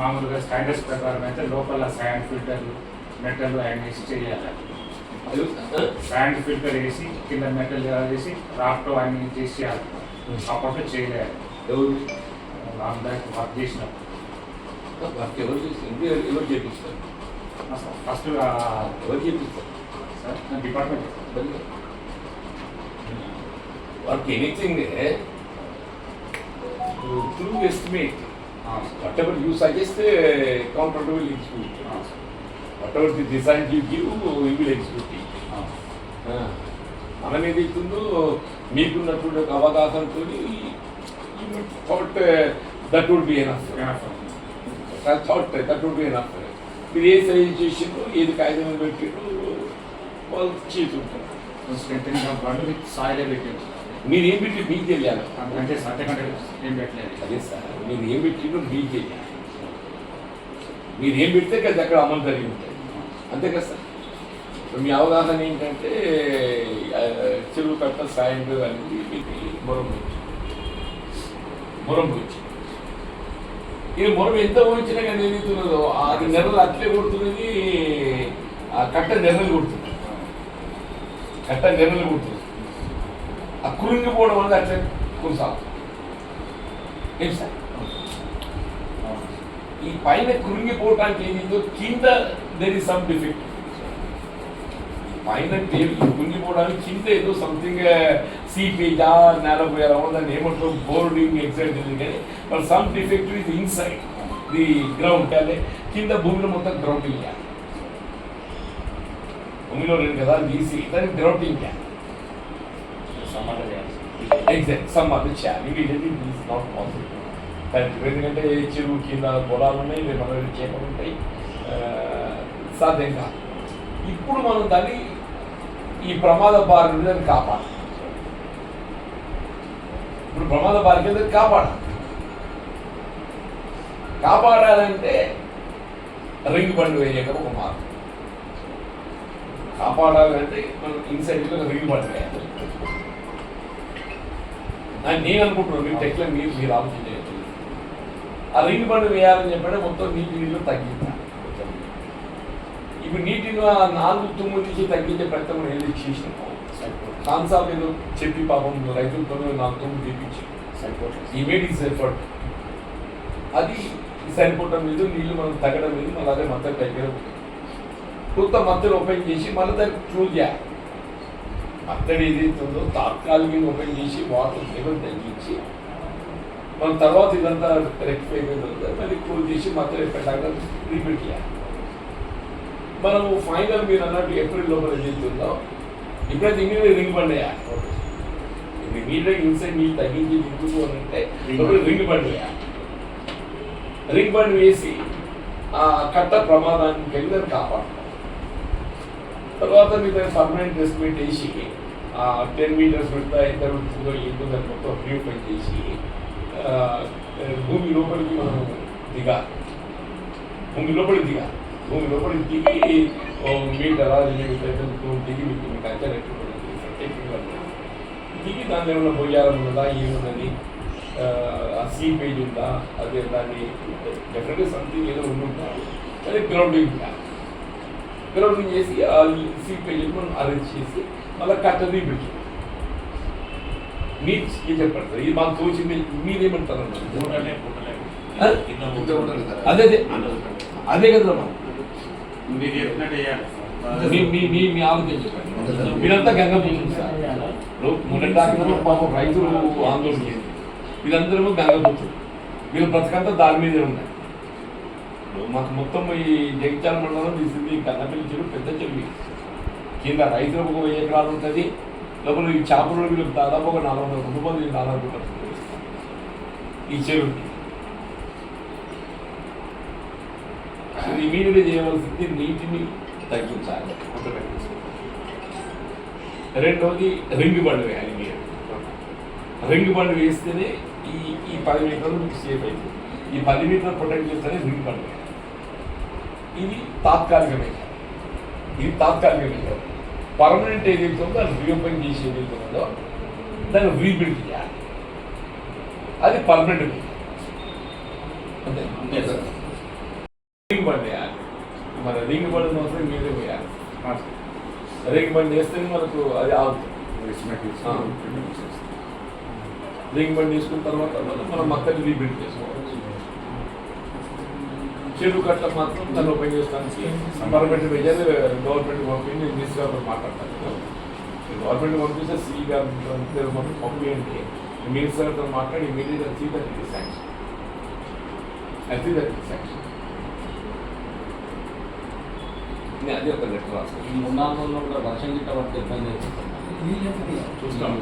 మామూలుగా స్టాండర్డ్స్ ప్రకారం అయితే లోపల శాండ్ ఫిల్టర్ మెటల్ ఆయన వేసి చేయాలి? శాండ్ ఫిల్టర్ వేసి కింద మెటల్ వేసి రాఫ్ట్ అన్ని చేసేయాలి అప్పట్లో చేయలేదు. ఎవరు? లాంగ్ బ్యాక్ వర్క్ చేసినప్పుడు వర్క్ ఎవరు చేస్తారు ఎవరు చేపిస్తారు ఫస్ట్ ఎవరు చేపిస్తారు department work anything through estimate whatever you suggest counter will execute whatever the design you give you will execute మనం ఏదైతుందో మీకున్నటువంటి ఒక అవగాహనతో thought that would be enough thought that would be enough మీరు ఏ సైజ్ చేసిండ్రు ఏది కాగితం పెట్టిండ్రు వాళ్ళు చేసుకుంటారు స్ట్రెంగ్ మీరు ఏం పెట్టి మీకు తెలియాలి అంటే అంతకంటే ఏం పెట్టలేదు. అదే సార్ మీరు ఏం పెట్టిండ్రు మీకు తెలియాలి మీరు ఏం పెడితే కదా అక్కడ అమలు జరిగి ఉంటుంది అంతే కదా సార్? మీ అవగాహన ఏంటంటే చెరువు కట్ట సాయం అనేది మీకు మొరం గురించి. మొరం గురించి. ఇది మొరం ఎంత ఊహించినా కానీ ఏదైతున్నదో అది నెలలు అట్లే కొడుతున్నది ఆ కట్ట నెలలు కొడుతుంది. కట్ట నెలలు కొడుతుంది. ఆ కురింగిపోవడం వల్ల అట్లే కొనసాగుతుంది ఏం సార్ ఈ పైన కృంగిపోవటానికి ఏదో కింద దెర్ ఇస్ సమ్ డిఫెక్ట్ పైన టేబుల్ కృంగిపోవడానికి కింద ఏదో సంథింగ్ సీపేజా నేల పోయారా దాన్ని ఏమంటారు బోర్డింగ్ ఎగ్జైట్ ఉంది కానీ మరి some defect is inside the ground అంటే కింద భూమిలో మొత్తం గ్రౌండింగ్ చేయాలి భూమిలో రెండు కదా తీసి దానికి గ్రౌండింగ్ చేయాలి సమాధానం చేయాలి. ఎగ్జాక్ట్ సమ్ అది చేయాలి. Immediately this not possible correct ఎందుకంటే చెరువు కింద పొలాలు ఉన్నాయి రేపు మన చేపలు ఉంటాయి. సాధ్యం కాదు. ఇప్పుడు మనం దాన్ని ఈ ప్రమాద బారి మీద దాన్ని కాపాడాలి. ఇప్పుడు ప్రమాద బారి కింద కాపాడాలి. కాపాడాలంటే రింగ్ బండి వేయక ఒక మార్గం. కాపాడాలంటే మనం ఇన్సైడ్లో రింగ్ బండి వేయాలి. అని నేను అనుకుంటున్నాను మీరు టెక్లో మీరు మీరు ఆలోచించలేదు ఆ రింగ్ బండ్ వేయాలని చెప్పంటే మొత్తం నీటి నీళ్ళు తగ్గించాలి. ఇప్పుడు నీటిని నాలుగు తుమ్ము నుంచి తగ్గించే ప్రయత్నం మనం ఏది చేసినాము కాన్సాబ్ ఏదో చెప్పి పాపం రైతులతో నాలుగు తుమ్ము తీపించి ఈ మేడ్ ఈస్ ఎఫర్ట్ అది సరిపోవటం లేదు నీళ్ళు మనం తగ్గడం లేదు మళ్ళీ అదే మత్తడి దగ్గర. కొత్త మత్తడి ఓపెన్ చేసి మళ్ళీ దాన్ని క్లోజ్ చేయాలి. మత్తడి ఏదైతే ఉందో తాత్కాలికంగా ఓపెన్ చేసి వాటర్ లెవెల్ తగ్గించి మన తర్వాత ఇదంతా రెక్టిఫై అయిపోయిన తర్వాత మళ్ళీ క్లోజ్ చేసి మత్తడి పెట్టాక రిపీట్ చేయాలి. మనం ఫైనల్ మీరు అన్నట్టు ఏప్రిల్ లోపల ఏదైతుందో ఇప్పుడైతే ఇంగ్లీష్ రింగ్ పండేయాలి ఇప్పుడు నీళ్ళ ఇన్సైడ్ నీళ్ళు తగ్గించి దిగుతూ అంటే రింగ్ బండ్. వేయాలి. రింగ్ బండ్ వేసి ఆ కట్ట ప్రమాదానికి వెళ్ళి కాపాడుతాం తర్వాత మీ దాన్ని పర్మనెంట్ ఎస్టిమేట్ వేసి టెన్ మీటర్స్ పెడతా ఎంత పెడుతుందో ఏంటో దాన్ని మొత్తం ప్యూరిఫై చేసి భూమి లోపలికి మనం దిగాలి భూమి లోపలికి దిగాలి భూమి లోపలికి దిగి మీటర్ రెండు మీటర్లు దిగి మీకు మీకు అంచనట్టు దిగి దాని ఏమైనా బొయ్యారం ఉన్నదా ఏమున్నది? ఆ, సీ పేజ్ ఉందా? అదే దాన్ని డెఫినెట్గా సంథింగ్ ఏదో ఉండుంటారు అదే గ్రౌండింగ్ గ్రౌండింగ్ చేసి ఆ సీ పేజ్ మనం అరేంజ్ చేసి మళ్ళీ కట్ట రీబిల్డ్ మీరు చెప్పండి సార్ ఇది మాకు తోచింది మీరేమంటారు? అదే అదే. అదే కదా మీరు. చెప్పినట్టు మీ మీ మీ మీ ఆలోచన చెప్పండి. మీరంతా సార్. ఇప్పుడు మొన్నటి దాకా పాపం రైతులు ఆందోళన చేసింది వీళ్ళందరూ గంగపోతుంది వీళ్ళ బ్రతకంతా దాని మీదే ఉన్నాయి. మాకు మొత్తం ఈ జగిత్యాల మండలం తీసింది కన్నపల్లి చెరువు పెద్ద చెరువు. ఇది. కింద రైతులకు ఒక వెయ్యి ఎకరాలు ఉంటుంది. లోపల ఈ చేపలు వీళ్ళకి దాదాపు ఒక నాలుగు వందల కుటుంబాలు దీనికి దాదాపు ఈ చెరువుకి. ఇది ఇమీడియట్గా చేయవలసింది నీటిని తగ్గించాలి. రెండవది రింగ్ బండ్ వేయాలి మీరు. రింగ్ బండ్ వేస్తేనే ఈ ఈ పది మీటర్లు మీకు సేఫ్ అవుతుంది. ఈ పది మీటర్లు ప్రొటెక్ట్ చేస్తేనే రింగ్ బండ్ వేయాలి. ఇది తాత్కాలికమే. ఇది తాత్కాలికమే. పర్మనెంట్ ఏదైతే ఉందో దాన్ని రీఓపెన్ చేసి ఏదైతే ఉందో దాన్ని రీబిల్డ్ చేయాలి. అది పర్మనెంట్ అంతే. బండి వేయాలి. మన రింగ్ బండి మాత్రం మీదే వేయాలి. ఆ, రింగ్ బండి వేస్తేనే మనకు అది ఆగుతుంది. రింగ్ బండి వేసుకున్న తర్వాత మనం మక్కని రీబిల్డ్ చేసుకోవాలి. చెరువు కట్ట మాత్రం దాన్ని ఓపెన్ చేసుకోవడానికి పర్మనెంట్ మెజర్ గవర్నమెంట్ పంపి నేను తీసుకురావడం మాట్లాడతాను. గవర్నమెంట్ పంపిస్తే సి గారు పంపి పంపించండి మినిస్టర్ గారితో మాట్లాడి immediate see that it sanction అది దట్ ఇట్ శాంక్షన్ నేను అది ఒక లెటర్ రాస్తాను. ఈ మూడు నాలుగు రోజుల్లో కూడా వర్షం గిట్ట పడితే ఇబ్బంది అవుతుంది. చూస్తాం